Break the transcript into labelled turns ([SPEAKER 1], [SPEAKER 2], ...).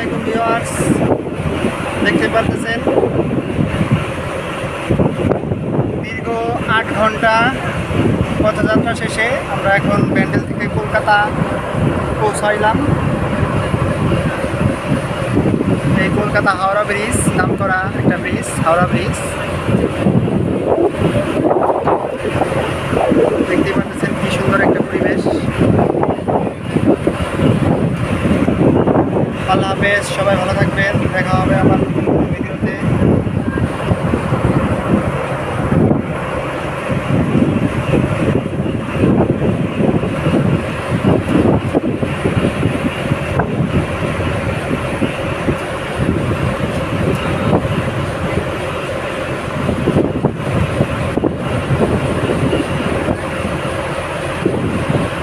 [SPEAKER 1] আলাইকুম ভিউয়ার্স। দেখতে পারতেছেন দীর্ঘ আট ঘণ্টা পথযাত্রা শেষে আমরা এখন ব্যান্ডেল থেকে কলকাতা পৌঁছাইলাম। এই কলকাতা হাওড়া ব্রিজ নাম করা একটা ব্রিজ, হাওড়া ব্রিজ। দেখতেই পাচ্ছেন? আল্লাহ হাফেজ সবাই ভালো থাকবেন দেখা হবে আবার Thank you.